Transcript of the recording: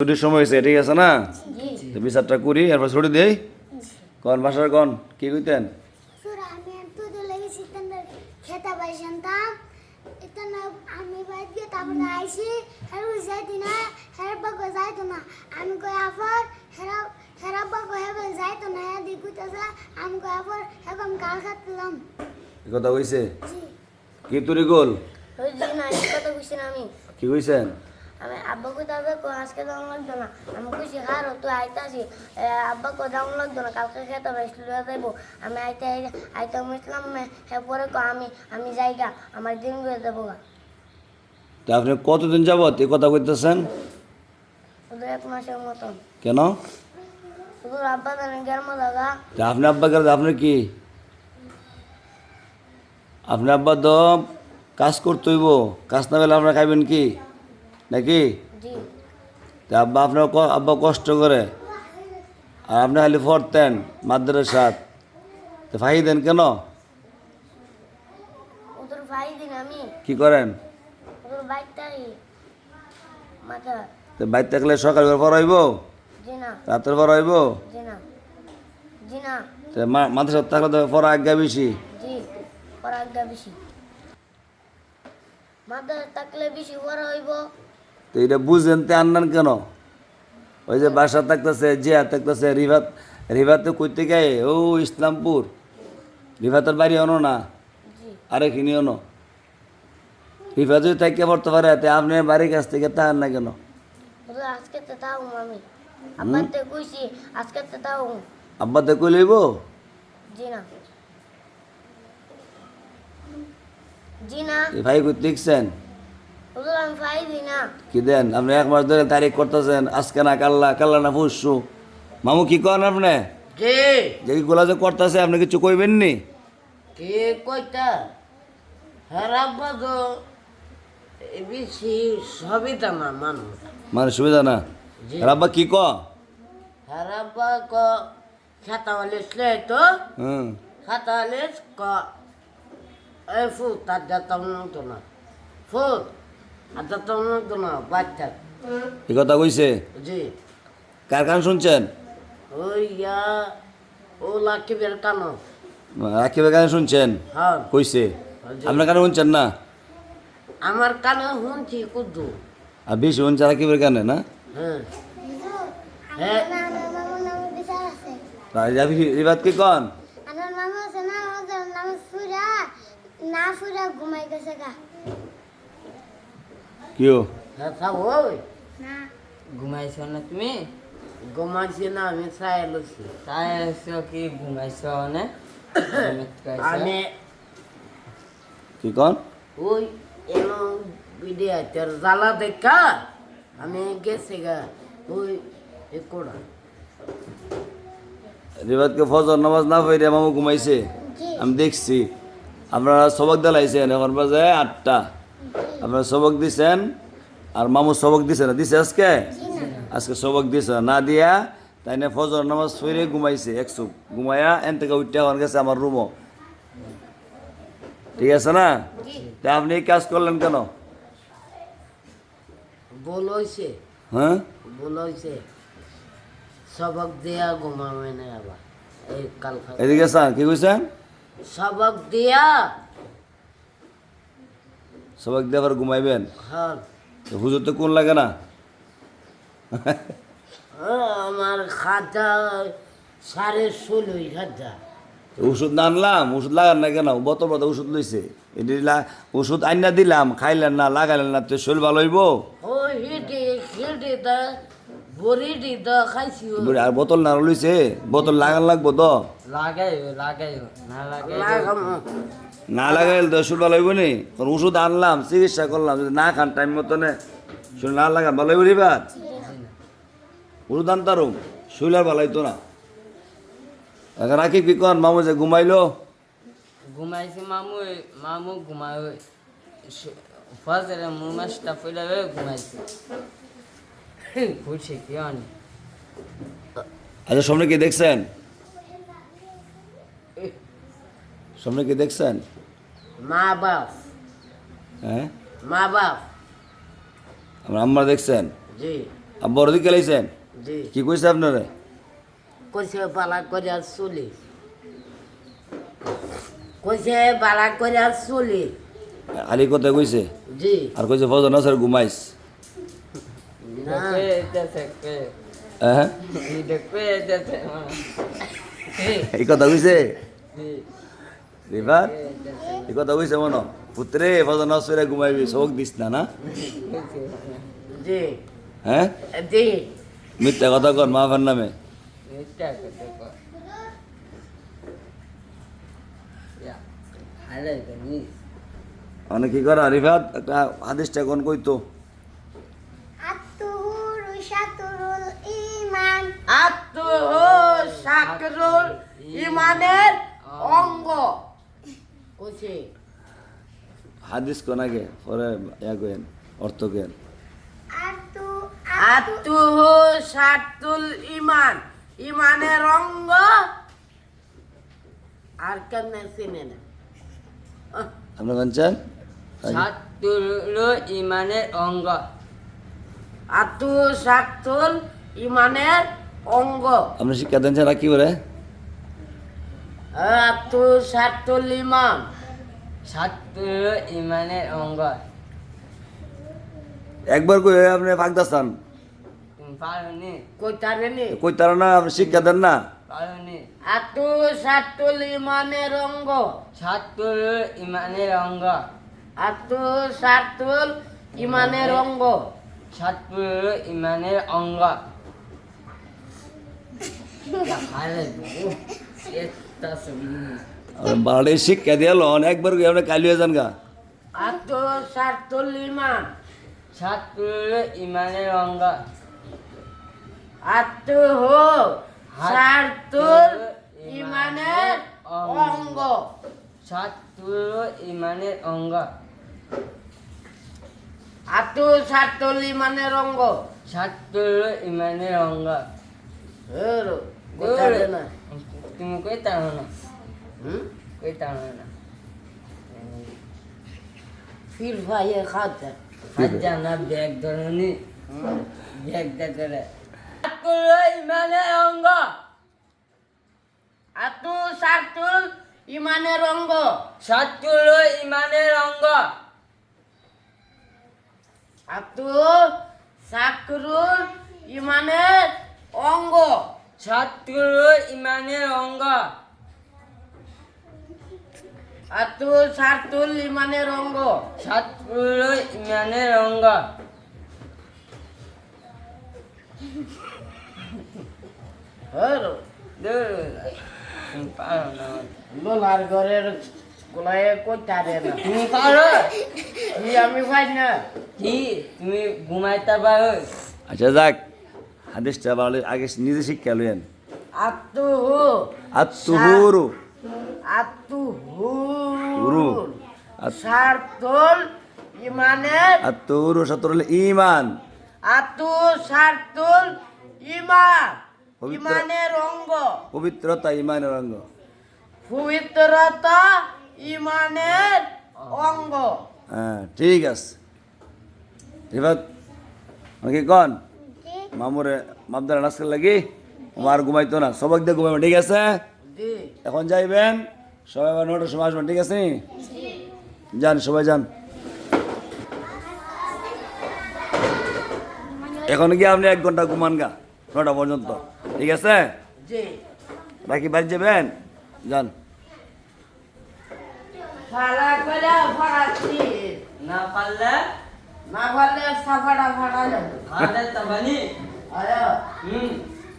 ছুটির সময় হয়েছে ঠিক আছে না? তো বিচারটা করি এরপর ছুটি দেই? কন বাসার কন? কি কইতেন? আমি বাইর গিয়ে তারপরে আইসি হেরু যাইতি না হের বাগ যাইতো না। আমি কই আফর হেরা হেরা বাগ হেবে যাইতো না হ্যাঁ দিকুতেছে আমি কই আফর এখন কাল এই কথা কইছে? কি তুরি গোল? ওই কথা কইছি আমি। কি কইছেন? আমি আব্বা কই তাবে আজকে দাম লাগতো না। আমি কইছি হার তুই আইতাছি এ, আব্বা কো দাম লাগতো না কালকে খেতে পারছিল যাইব আমি আইতে আইতে মিশলাম হে পরে কো আমি আমি যাইগা আমার দিন গয়ে দেবো গা তা আপনি কতদিন যাবত? এই কথা কইতেছেন? এক মাসের মতন। কেন? শুধু আব্বা জানে গেরমো লাগা। তা আপনি আব্বা গেলে আপনার কি? আপনি আব্বা তো কাজ করতে হইব কাজ না পেলে আপনারা খাইবেন কি? নাকি? তা আব্বা আপনার আব্বা কষ্ট করে। আর আপনি খালি পড়তেন মাদ্রাসাত। তো ফাই দেন কেন? কি করেন? বাইর থাকলে সকাল জি না। রাতের পড়াইব জি না। জি না। তো মা- মাদ্রাসাত থাকলে তো পড়া আজ্ঞা বেশি। থাকলে বেশি হইব। তো এটা বুঝেন তে আনলেন কেন? ওই যে বাসা থাকতেছে জিয়া থাকতেছে রিভাত রিভাত তো কই থেকে আয়? ও ইসলামপুর। রিভাতের বাড়ি অনো না। জি। আরে কিনি অনো রিভাত যদি থাকে পড়তে পারে তে আপনি বাড়ির কাছ থেকে তাহার না কেন? আজকে তো তাও আমি। আব্বার কইছি আজকে তো তাও আব্বা তো কই লইব জি না। জি না। ভাই কই দেখছেন? কি দেন? আপনি এক মাস ধরে তারিখ করতেছেন আজকে না কাল্লা কাল্লা না পরশু। মামু কি করেন আপনি? কে? যে এইগুলা যে করতেছে আপনি কিছু কইবেন নি? কে কইতা? হারাব্বা তো এ বেশি সবিতা না মানুষ। মানে সুবিধা না? আব্বা কি ক? হারাব্বা ক খাতাওয়ালিস তো। হুম। খাতাওয়ালিস ক। এ ফু তার যাতাম তো না। ফু এই কথা কইছে? জি। কার কান শুনছেন? ইয়া লাকিবের কানো। কানে শুনছেন? হ্যাঁ। কইছে। আপনার কানে শুনছেন না? আমার কানে শুনছি কুদ্দু আর বেশি শুনছে রাখিবের কানে না? হ্যাঁ। কি কন? আমার মামা আছে না ওদের নাম সুরা। না সুরা ঘুমাই গেছে গা। কিও হ্যাঁ সব ওই? না। ঘুমাইছ না তুমি? ঘুমাইছি না আমি চাই লছি তাই আছো কি ঘুমাইছ নে? আমি কি কন? ওই এনো বিডিয়াতের জ্বালা দেখা আমি গেছি গা ওই কোড়া। রিবাদকে ফজর নামাজ না পড়ে মামু ঘুমাইছে। আমি দেখছি। আপনারা সবক দিলাইছেন এখন বাজে আটটা। আপনারা সবক দিছেন? আর মামু সবক দিছে না? দিছে আজকে? আজকে সবক দিছে না। দিয়া তাই না ফজর নামাজ পড়ে ঘুমাইছে এক একশো ঘুমায়া এন থেকে উঠতে এখন গেছে আমার রুমও। ঠিক আছে না? তা আপনি কাজ করলেন কেন? বল হইছে। হ্যাঁ? বল হইছে। সবক দিয়া ঘুমাবে না আবার। এই কাল এদিকে স্যার কি কইছেন? সবক দিয়া সবক দিয়ে আবার ঘুমাইবেন? হল হুজুর তো কোন লাগে না? আমার খাতা সাড়ে ষোলোই খাতা। ওষুধ না আনলাম ওষুধ লাগান না কেন? বত বত ওষুধ লইছে। এটি ওষুধ আইনা দিলাম খাইলেন না লাগাইলেন না তো শরীর ভালো হইব? আর বোতল না লইছে বোতল লাগান লাগবো তো? লাগাই লাগাই না লাগাই না লাগাইলে তো শরীর ভালো হইব নি? ওষুধ আনলাম চিকিৎসা করলাম যদি না খান টাইম মতনে। শরীর না লাগান ভালো হইব রিবার ওষুধ আনতারুম শরীর আর ভালো হইতো না। এখন রাখি কি কন? মামু যে ঘুমাইলো? ঘুমাইছি মামু মামু ঘুমাই ফজরে মু মাছটা ফুলাবে ঘুমাইছি। আচ্ছা সামনে কি দেখছেন? সামনে কি দেখছেন? মা বাপ। হ্যাঁ? মা বাপ। আমার আম্মা দেখছেন? জি। আব্বা ওর দিকে লাইছেন? জি। কি কইছে আপনারে? কইছে বালা করে চলি। কইছে বালা করে চলি। আলী কথা কইছে? জি। আর কইছে ফজর নাসার ঘুমাইস না কয়ে যেতেছে কয়ে হ্যাঁ এটা কয়ে যেতেছে মানে এই কথা কয়ে যেতেছে। এই কথা কইছে মনো পুত্রে ফজর নাসারে ঘুমাইবি শোক দিস না না হ্যাঁ মিথ্যা কথা কর মা বাবার নামে। অনেক কি কর রিফাত একটা হাদিসটা কোন কইতো সাকরুল ইমানের অঙ্গ। হাদিস কোন আগে? পরে ইয়া অর্থ আত্মহ সাতুল ইমান ইমানের অঙ্গ। আর কেমনে চিনে না? বলছেন ইমানের অঙ্গ। আত্মু সাতুল ইমানের অঙ্গ। আপনি শিক্ষা দেন ছাড়া কি সাতুল ইমানের অঙ্গ। একবার কই আপনি ফাঁকদাস্তান তুমি পারোনি। কইতারে নি কই তারা না আপনি শিক্ষা দেন না। সাতুল ইমানের অঙ্গ। সাতগুলো ইমানের অঙ্গ। আত্মু সাতুল ইমানের অঙ্গ। সাতগুলো ইমানের অঙ্গ হারাই গেলি। এটা সবই। বাড়ি শিক্ষা দিয়ে লন একবার আপনি কালিয়ে যান গা। আত্মু সাতুল ইমান সাতগুলো ইমানের অঙ্গ। আত্মু সাতুল ইমানের অঙ্গ। সাতগুলো ইমানের অঙ্গ। আত্মু সাতুল ইমানের অঙ্গ। সাতগুলো ইমানের অঙ্গ। তুমি কই তানো না? হুম? কই তানো না? ফির ভাইয়ে খাতে আজ জানা ব্যাগ ধরনি ব্যাগ দেখলে সাতগুলো ইমানের অঙ্গ। আত্মু সাতুল ইমানের অঙ্গ। সাতগুলো ইমানের অঙ্গ। আত্মু সাকরুল ইমানের অঙ্গ। সাতগুলো ইমানের অঙ্গ। আত্মু সাতুল ইমানের অঙ্গ। সাতগুলো ইমানের অঙ্গ। লোলার ঘরের গোলায় কইতারে না? তুমি পারো? কি আমি পাই না। কি? তুমি ঘুমাইতে পারো? আচ্ছা যাক। হাদিসটা বাড়ি আগে নিজে শিক্ষা লইয়েন। আত্মহুরু। সার্তুল ইমানের আত্মহুরু ইমান আত্মু সার্তুল ইমান। পবিত্র- ইমানের অঙ্গ। পবিত্রতা ইমানের অঙ্গ। পবিত্রতা ইমানের অঙ্গ। হ্যাঁ ঠিক আছে। কি কন? মামুরে মামদার নাচকে লাগি আমার ঘুমাইতো না। সবাই দিয়ে ঘুমাইবেন ঠিক আছে? এখন যাইবেন সবাই আবার নটার সময় আসবেন ঠিক আছে? যান সবাই যান। এখন কি আপনি এক ঘণ্টা ঘুমান গা নটা পর্যন্ত ঠিক আছে? জি বাকি বাড়ি যাবেন? যান। না পারলে না পারলে সাফাটা ফাটালে হাতে তো বানি আয়া হুম